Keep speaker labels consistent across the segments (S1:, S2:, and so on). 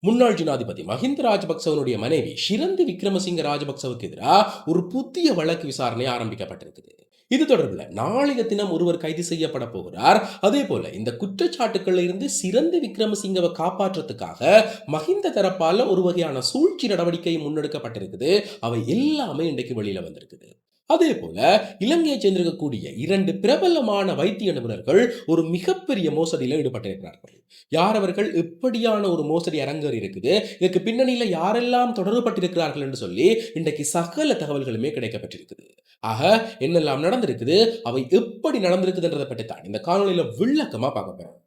S1: முன்னாள் ஜனாதிபதி மஹிந்த ராஜபக்சவனுடைய மனைவி ஷிரந்தி விக்ரமசிங்க ராஜபக்சவுக்கு எதிராக ஒரு புதிய வழக்கு விசாரணை ஆரம்பிக்கப்பட்டிருக்குது. இது தொடர்பில் நாளைய தினம் ஒருவர் கைது செய்யப்பட போகிறார். அதே போல இந்த குற்றச்சாட்டுகளில் இருந்து சிறந்த விக்ரமசிங்கவை காப்பாற்றுறதுக்காக மஹிந்த தரப்பால ஒரு வகையான சூழ்ச்சி நடவடிக்கை முன்னெடுக்கப்பட்டிருக்குது. அவை எல்லாமே இன்றைக்கு வெளியில வந்திருக்குது. அதே போல இலங்கையை சேர்ந்திருக்கக்கூடிய இரண்டு பிரபலமான வைத்திய நிபுணர்கள் ஒரு மிகப்பெரிய மோசடியில் ஈடுபட்டிருக்கிறார்கள். யார் அவர்கள்? எப்படியான ஒரு மோசடி அரங்கர் இருக்குது? இதற்கு பின்னணியில யாரெல்லாம் தொடர்புபட்டிருக்கிறார்கள் என்று சொல்லி இன்றைக்கு சகல தகவல்களுமே கிடைக்கப்பட்டிருக்குது. ஆக என்னெல்லாம் நடந்திருக்குது? அவை எப்படி நடந்திருக்குதுன்றதை பற்றி தான் இந்த காணொலியில் விளக்கமாக பார்க்க போறோம்.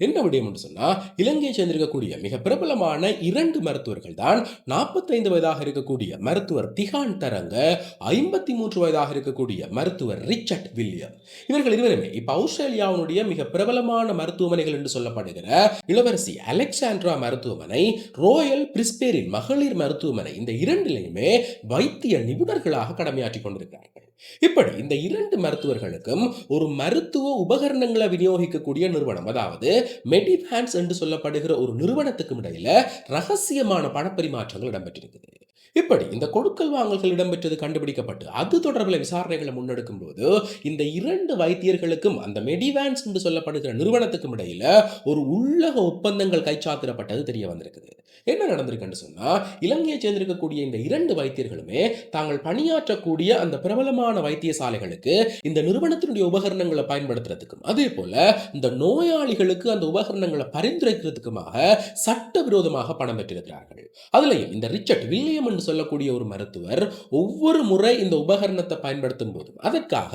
S1: என்ன விடயம் என்று சொன்னால் இலங்கையை சேர்ந்திருக்கக்கூடிய மிக பிரபலமான இரண்டு மருத்துவர்கள் தான் நாற்பத்தைந்து வயதாக இருக்கக்கூடிய மருத்துவர் திகான் தரங்க ஐம்பத்தி மூன்று வயதாக இருக்கக்கூடிய மருத்துவர் ரிச்சர்ட் வில்லியம். இவர்கள் இருவருமே இப்போ ஆஸ்திரேலியாவுடைய மிக பிரபலமான மருத்துவமனைகள் என்று சொல்லப்படுகிற இளவரசி அலெக்சாண்ட்ரா மருத்துவமனை ரோயல் பிரிஸ்பேரின் மகளிர் மருத்துவமனை இந்த இரண்டிலையுமே வைத்திய நிபுணர்களாக கடமையாற்றி கொண்டிருக்கிறார்கள். இப்படி இந்த இரண்டு மருத்துவர்களுக்கும் ஒரு மருத்துவ உபகரணங்களை விநியோகிக்கக்கூடிய நிறுவனம் அதாவது மெடிஃபேன்ஸ் என்று சொல்லப்படுகிற ஒரு நிறுவனத்துக்கும் இடையில ரகசியமான பணப்பரிமாற்றங்கள் இடம்பெற்றிருக்குது. இப்படி இந்த கொடுக்கல் வாங்கல்கள் இடம்பெற்றது கண்டுபிடிக்கப்பட்டு அது தொடர்பில் விசாரணைகளை முன்னெடுக்கும் போது இந்த இரண்டு வைத்தியர்களுக்கும் அந்த மெடிவேன்ஸ் என்று சொல்லப்படுகிற நிறுவனத்துக்கும் இடையில ஒரு உள்ளக ஒப்பந்தங்கள் கைச்சாத்திரப்பட்டது தெரிய வந்திருக்குது. என்ன நடந்திருக்குன்னு சொன்னா இலங்கையை சேர்ந்திருக்கக்கூடிய இந்த இரண்டு வைத்தியர்களுமே தாங்கள் பணியாற்றக்கூடிய அந்த பிரபலமான வைத்தியசாலைகளுக்கு இந்த நிறுவனத்தினுடைய உபகரணங்களை பயன்படுத்துறதுக்கும் அதே போல இந்த நோயாளிகளுக்கு அந்த உபகரணங்களை பரிந்துரைக்கிறதுக்குமாக சட்டவிரோதமாக பணம் பெற்றிருக்கிறார்கள். அதுலேயும் இந்த ரிச்சர்ட் வில்லியம் என்று சொல்லக்கூடிய ஒரு மருத்துவர் ஒவ்வொரு முறை இந்த உபகரணத்தை பயன்படுத்தும் போதும் அதற்காக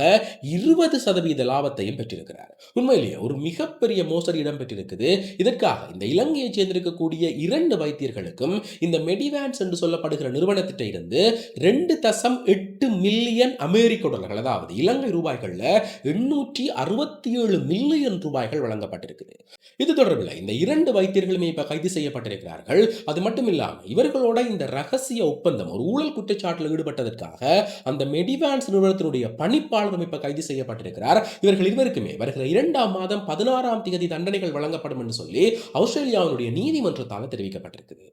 S1: இருபது சதவீத லாபத்தையும் பெற்றிருக்கிறார். உண்மையிலேயே ஒரு மிகப்பெரிய மோசடி இடம்பெற்றிருக்குது. இதற்காக இந்த இலங்கையை சேர்ந்திருக்கக்கூடிய இரண்டு வைத்தியர்களுக்கும் இந்த மெடிவேன்ஸ் என்று சொல்லப்படுகிற நிறுவனத்திட்ட இருந்து ரெண்டு தசம் எட்டு மில்லியன் அமெரிக்க டாலர்கள் அதாவது இலங்கை ரூபாய்கள்ல எண்ணூற்றி அறுபத்தி ஏழு மில்லியன் ரூபாய்கள் வழங்கப்பட்டிருக்குது. இது தொடர்பில் இந்த இரண்டு வைத்தியர்களுமே இப்ப கைது செய்யப்பட்டிருக்கிறார்கள். அது மட்டும் இல்லாமல் இவர்களோட இந்த ரகசிய ஒப்பந்தம் ஒரு ஊழல் குற்றச்சாட்டில் ஈடுபட்டதற்காக அந்த மெடிவான்ஸ் நிறுவனத்தினுடைய பணிப்பாளரும் இப்ப கைது செய்யப்பட்டிருக்கிறார். இவர்கள் இருவருக்குமே வருகிற இரண்டாம் மாதம் பதினாறாம் தேதி தண்டனைகள் வழங்கப்படும் என்று சொல்லி ஆஸ்திரேலியாவினுடைய நீதிமன்றத்தால் தெரிவிக்கப்பட்டிருக்குது.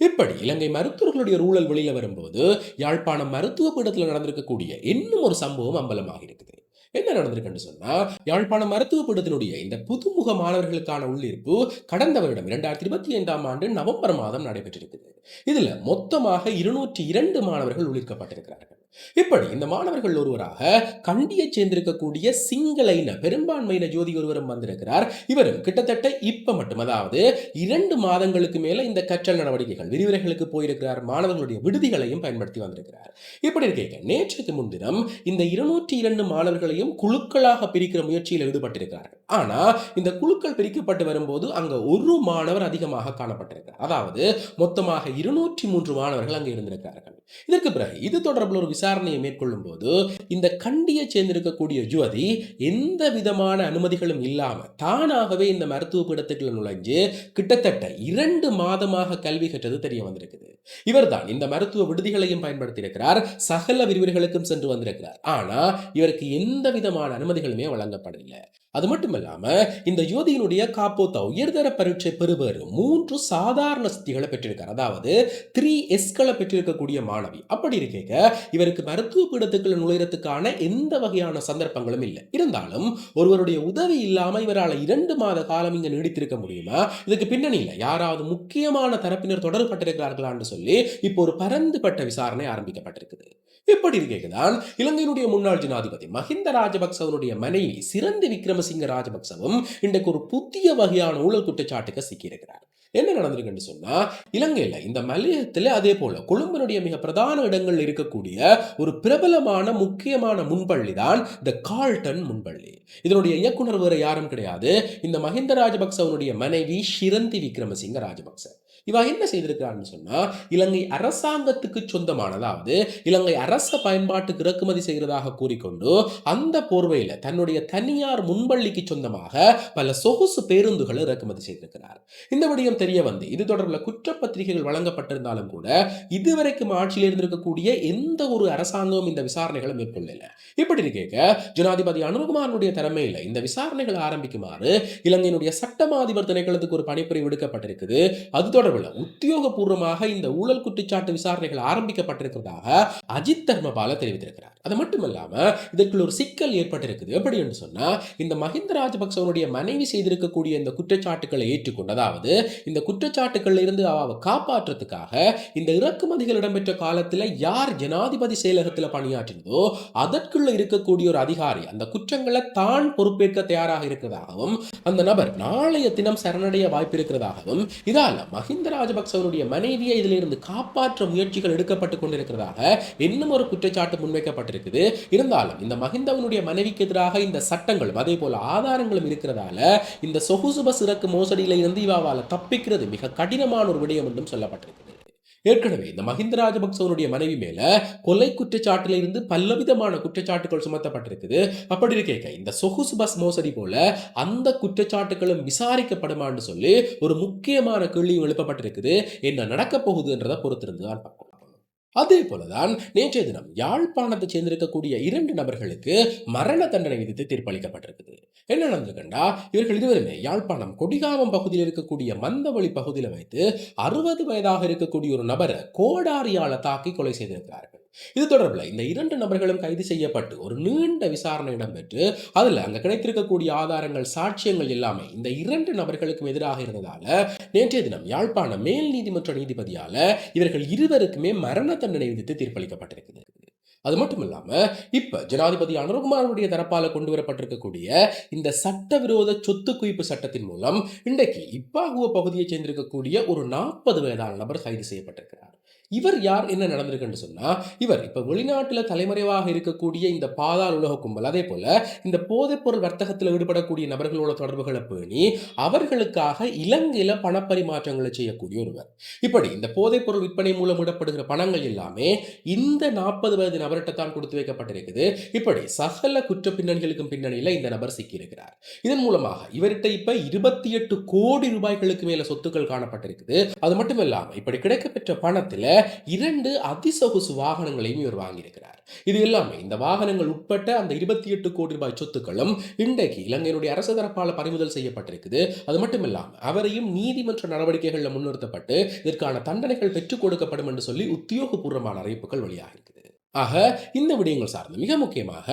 S1: இப்படி இலங்கை மருத்துவர்களுடைய ஊழல் வெளியில வரும்போது யாழ்ப்பாணம் மருத்துவ பீடத்தில் நடந்திருக்கக்கூடிய இன்னும் ஒரு சம்பவம் அம்பலமாக இருக்குது. என்ன நடந்திருக்குன்னு சொன்னா யாழ்ப்பாணம் மருத்துவப்படுத்தினுடைய இந்த புதுமுக மாணவர்களுக்கான உள்ளிருப்பு கடந்த வருடம் இரண்டாயிரத்தி இருபத்தி ஐந்தாம் ஆண்டு நவம்பர் மாதம் நடைபெற்றிருக்குது. இதுல மொத்தமாக இருநூற்றி இரண்டு மாணவர்கள் உள்ளிருக்கப்பட்டிருக்கிறார்கள். இப்படி இந்த மாணவர்கள் ஒருவராக கண்டியை சேர்ந்திருக்கக்கூடிய சிங்கள இன பெரும்பான்மையின ஜோதி ஒருவரும் வந்திருக்கிறார். இவரும் கிட்டத்தட்ட இப்ப மட்டும் அதாவது இரண்டு மாதங்களுக்கு மேல இந்த கற்றல் நடவடிக்கைகள் விரிவுரைகளுக்கு போயிருக்கிறார். மாணவர்களுடைய விடுதிகளையும் பயன்படுத்தி வந்திருக்கிறார். இப்படி இருக்க நேற்றுக்கு முன்தினம் இந்த இருநூற்றி இரண்டு மாணவர்களையும் குழுக்களாக பிரிக்கிற முயற்சியில் ஈடுபட்டிருக்கிறார்கள். ஆனால் இந்த குழுக்கள் பிரிக்கப்பட்டு வரும்போது அங்கே ஒரு மாணவர் அதிகமாக காணப்பட்டிருக்கிறார். அதாவது மொத்தமாக இருநூற்றி மூன்று மாணவர்கள் அங்கே இருந்திருக்கிறார்கள். இதற்கு பிறகு இது தொடர்பில் ஒரு விசாரணையை மேற்கொள்ளும் போது இந்த கண்டியை சேர்ந்திருக்கக்கூடிய ஜுவதி எந்த விதமான அனுமதிகளும் இல்லாமல் தானாகவே இந்த மருத்துவ பீடத்துக்குள்ள நுழைஞ்சு கிட்டத்தட்ட இரண்டு மாதமாக கல்வி கற்றது தெரிய வந்திருக்குது. இவர்தான் இந்த மருத்துவ விடுதிகளையும் பயன்படுத்தியிருக்கிறார். சகல விரிவுரைகளுக்கும் சென்று வந்திருக்கிறார். ஆனால் இவருக்கு எந்த விதமான அனுமதிகளுமே வழங்கப்படவில்லை. அது மட்டும் இல்லாம இந்த யுவதியினுடைய காப்போத்தா உயர்தர பரீட்சை பெறுவர் மூன்று சாதாரண சித்திகளை பெற்றிருக்கார். அதாவது த்ரீ எஸ்களை பெற்றிருக்கக்கூடிய மாணவி. அப்படி இருக்க இவருக்கு மருத்துவ பீடத்துக்குள்ள நுழைறதுக்கான எந்த வகையான சந்தர்ப்பங்களும் இல்லை. இருந்தாலும் ஒருவருடைய உதவி இல்லாம இவரால் இரண்டு மாத காலம் இங்க நீடித்திருக்க முடியுமா? இதுக்கு பின்னணியில் யாராவது முக்கியமான தரப்பினர் தொடர்பட்டிருக்கிறார்களான்னு சொல்லி இப்போ ஒரு பரந்துபட்ட விசாரணை ஆரம்பிக்கப்பட்டிருக்குது. இப்படி இருக்கேதான் இலங்கையினுடைய முன்னாள் ஜனாதிபதி மஹிந்த ராஜபக்சவனுடைய மனைவி சிறந்த விக்ரமசிங்க ராஜ ராஜபக்சவும் இன்றைக்கு ஒரு புதிய வகையான ஊழல் குற்றச்சாட்டுக்கு சிக்கியிருக்கிறார். என்ன நடந்திருக்குன்னு சொன்னா இலங்கையில இந்த மலையத்துல அதே போல கொழும்பினுடைய மிக பிரதான இடங்கள்ல இருக்கக்கூடிய ஒரு பிரபலமான முக்கியமான முன்பள்ளி தான் த கால்டன் முன்பள்ளி. இதனுடைய இயக்குனர் வேற யாரும் கிடையாது. இந்த மஹிந்த ராஜபக்சவனுடைய மனைவி ஷிரந்தி விக்ரமசிங்க ராஜபக்ச. இவா என்ன செய்திருக்கிறான்னு சொன்னா இலங்கை அரசாங்கத்துக்கு சொந்தமான அதாவது இலங்கை அரச பயன்பாட்டுக்கு இறக்குமதி செய்கிறதாக கூறிக்கொண்டு அந்த போர்வையில் தன்னுடைய தனியார் முன்பள்ளிக்கு சொந்தமாக பல சொகுசு பேருந்துகளை இறக்குமதி செய்திருக்கிறார். இந்த விடயம் தெரிய வந்து இது தொடர்பில் குற்றப்பத்திரிகைகள் வழங்கப்பட்டிருந்தாலும் கூட இதுவரைக்கும் ஆட்சியில் இருந்திருக்கக்கூடிய எந்த ஒரு அரசாங்கமும் இந்த விசாரணைகளை மேற்கொள்ளல. இப்படி இருக்க ஜனாதிபதி அனுகுமாரனுடைய தலைமையில் இந்த விசாரணைகளை ஆரம்பிக்குமாறு இலங்கையினுடைய சட்டமாதிபர் திணைக்களத்துக்கு ஒரு பணிப்புரை விடுக்கப்பட்டிருக்குது. அது தொடர்பில் உத்தியோகபூர்வமாக இந்த ஊழல் குற்றச்சாட்டு விசாரணைகள் ஆரம்பிக்கப்பட்டிருக்கிறதாக அஜித் தர்மபால தெரிவித்திருக்கிறார். அது மட்டுமல்லாம இதற்குள் ஒரு சிக்கல் ஏற்பட்டிருக்குது. எப்படி என்று சொன்னா இந்த மஹிந்த ராஜபக்சவனுடைய மனைவி செய்திருக்கக்கூடிய இந்த குற்றச்சாட்டுக்களை ஏற்றுக்கொண்டு அதாவது இந்த குற்றச்சாட்டுகள்ல இருந்து அவ காப்பாற்றுறதுக்காக இந்த இறக்குமதிகள் இடம்பெற்ற காலத்தில் யார் ஜனாதிபதி செயலகத்தில் பணியாற்றினதோ அதற்குள்ள இருக்கக்கூடிய ஒரு அதிகாரி அந்த குற்றங்களை தான் பொறுப்பேற்க தயாராக இருக்கிறதாகவும் அந்த நபர் நாளைய தினம் சரணடைய வாய்ப்பு இருக்கிறதாகவும் இதால மஹிந்த ராஜபக்சவருடைய மனைவியை இதிலிருந்து காப்பாற்ற முயற்சிகள் எடுக்கப்பட்டு கொண்டிருக்கிறதாக இன்னும் ஒரு குற்றச்சாட்டு முன்வைக்கப்பட்டிருக்குது. இருந்தாலும் இந்த மஹிந்தவனுடைய மனைவிக்கு எதிராக இந்த சட்டங்களும் அதே போல ஆதாரங்களும் இருக்கிறதால இந்த சொகுசுப சிறக்கு இறக்கு மோசடியில இருந்து தப்பிக்கிறது மிக கடினமான ஒரு விடயம் என்றும் சொல்லப்பட்டிருக்கு. ஏற்கனவே இந்த மஹிந்த ராஜபக்சவனுடைய மனைவி மேல கொலை குற்றச்சாட்டுல இருந்து பலவிதமான குற்றச்சாட்டுகள் சுமத்தப்பட்டிருக்குது. அப்படி இருக்க இந்த சொகுசு பஸ் மோசடி போல அந்த குற்றச்சாட்டுகளும் விசாரிக்கப்படுமான்னு சொல்லி ஒரு முக்கியமான கேள்வியும் எழுப்பப்பட்டிருக்குது. என்ன நடக்க போகுதுன்றதை பொறுத்திருந்து தான் பார்க்கணும் அதே போலதான் நேற்றைய தினம் யாழ்ப்பாணத்தை சேர்ந்திருக்கக்கூடிய இரண்டு நபர்களுக்கு மரண தண்டனை விதித்து தீர்ப்பளிக்கப்பட்டிருக்குது. என்ன நடந்திருக்குண்டா இவர்கள் இருவருமே யாழ்ப்பாணம் கொடிகாமம் பகுதியில் இருக்கக்கூடிய மந்தவழி பகுதியில் வைத்து அறுபது வயதாக இருக்கக்கூடிய ஒரு நபரை கோடாரியால தாக்கி கொலை செய்திருக்கிறார்கள். இது தொடர்பில் இந்த இரண்டு நபர்களும் கைது செய்யப்பட்டு ஒரு நீண்ட விசாரணை இடம்பெற்று அதில் அங்கே கிடைத்திருக்கக்கூடிய ஆதாரங்கள் சாட்சியங்கள் எல்லாமே இந்த இரண்டு நபர்களுக்கும் எதிராக இருந்ததால நேற்றைய தினம் யாழ்ப்பாணம் மேல் நீதிமன்ற நீதிபதியால் இவர்கள் இருவருக்குமே மரண தண்டனை விதித்து தீர்ப்பளிக்கப்பட்டிருக்குது. அது மட்டும் இல்லாமல் இப்போ ஜனாதிபதி அனுர்குமாருடைய தரப்பால் கொண்டு வரப்பட்டிருக்கக்கூடிய இந்த சட்டவிரோத சொத்து குவிப்பு சட்டத்தின் மூலம் இன்றைக்கு இப்பாகுவ பகுதியைச் சேர்ந்திருக்கக்கூடிய ஒரு நாற்பது வயதான நபர் கைது செய்யப்பட்டிருக்கிறார். இவர் யார் என்ன நடந்திருக்குன்னு சொன்னால் இவர் இப்போ வெளிநாட்டில் தலைமறைவாக இருக்கக்கூடிய இந்த பாதாள உலக கும்பல் அதே போல் இந்த போதைப்பொருள் வர்த்தகத்தில் ஈடுபடக்கூடிய நபர்களோட தொடர்புகளை பேணி அவர்களுக்காக இலங்கையில் பணப்பரிமாற்றங்களை செய்யக்கூடிய ஒருவர். இப்படி இந்த போதைப்பொருள் விற்பனை மூலம் விடப்படுகிற பணங்கள் எல்லாமே இந்த நாற்பது வயது நபர்கிட்ட தான் கொடுத்து வைக்கப்பட்டிருக்குது. இப்படி சகல குற்ற பின்னணிகளுக்கும் பின்னணியில் இந்த நபர் சிக்கியிருக்கிறார். இதன் மூலமாக இவர்கிட்ட இப்போ இருபத்தி எட்டு கோடி ரூபாய்களுக்கு மேல சொத்துக்கள் காணப்பட்டிருக்குது. அது மட்டும் இல்லாமல் இப்படி கிடைக்கப்பெற்ற பணத்தில் இரண்டு அதிசொகுசு வாகனங்களையும் இவர் வாங்கியிருக்கிறார். இது எல்லாமே இந்த வாகனங்கள் உட்பட்ட அந்த இருபத்தி எட்டு கோடி ரூபாய் சொத்துக்களும் இன்றைக்கு இலங்கையினுடைய அரசு தரப்பால் பறிமுதல் செய்யப்பட்டிருக்குது. அது மட்டுமில்லாமல் அவரையும் நீதிமன்ற நடவடிக்கைகளில் முன்னிறுத்தப்பட்டு இதற்கான தண்டனைகள் பெற்றுக் கொடுக்கப்படும் என்று சொல்லி உத்தியோகபூர்வமான அறிவிப்புகள் வெளியாக இருக்குது ஆக இந்த விடயங்கள் சார்ந்து மிக முக்கியமாக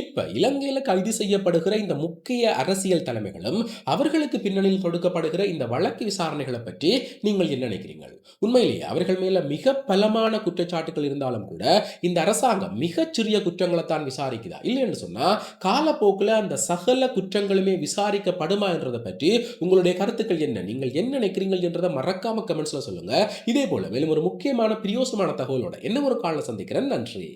S1: இப்ப இலங்கையில் கைது செய்யப்படுகிற இந்த முக்கிய அரசியல் தலைமைகளும் அவர்களுக்கு பின்னணியில் தொடுக்கப்படுகிற இந்த வழக்கு விசாரணைகளை பற்றி நீங்கள் என்ன நினைக்கிறீர்கள்? உண்மையிலேயே அவர்கள் மேல மிக பலமான குற்றச்சாட்டுகள் இருந்தாலும் கூட இந்த அரசாங்கம் மிகச்சிறிய குற்றங்களை தான் விசாரிக்குதா? இல்லைன்னு சொன்னா காலப்போக்கில் அந்த சகல குற்றங்களுமே விசாரிக்கப்படுமா என்றதை பற்றி உங்களுடைய கருத்துக்கள் என்ன? நீங்கள் என்ன நினைக்கிறீர்கள் என்றதை மறக்காம கமெண்ட்ஸ்ல சொல்லுங்க. இதே போல மேலும் ஒரு முக்கியமான பிரியோசமான தகவலோட என்ன ஒரு காலம் சந்திக்கிறேன். நன்றி.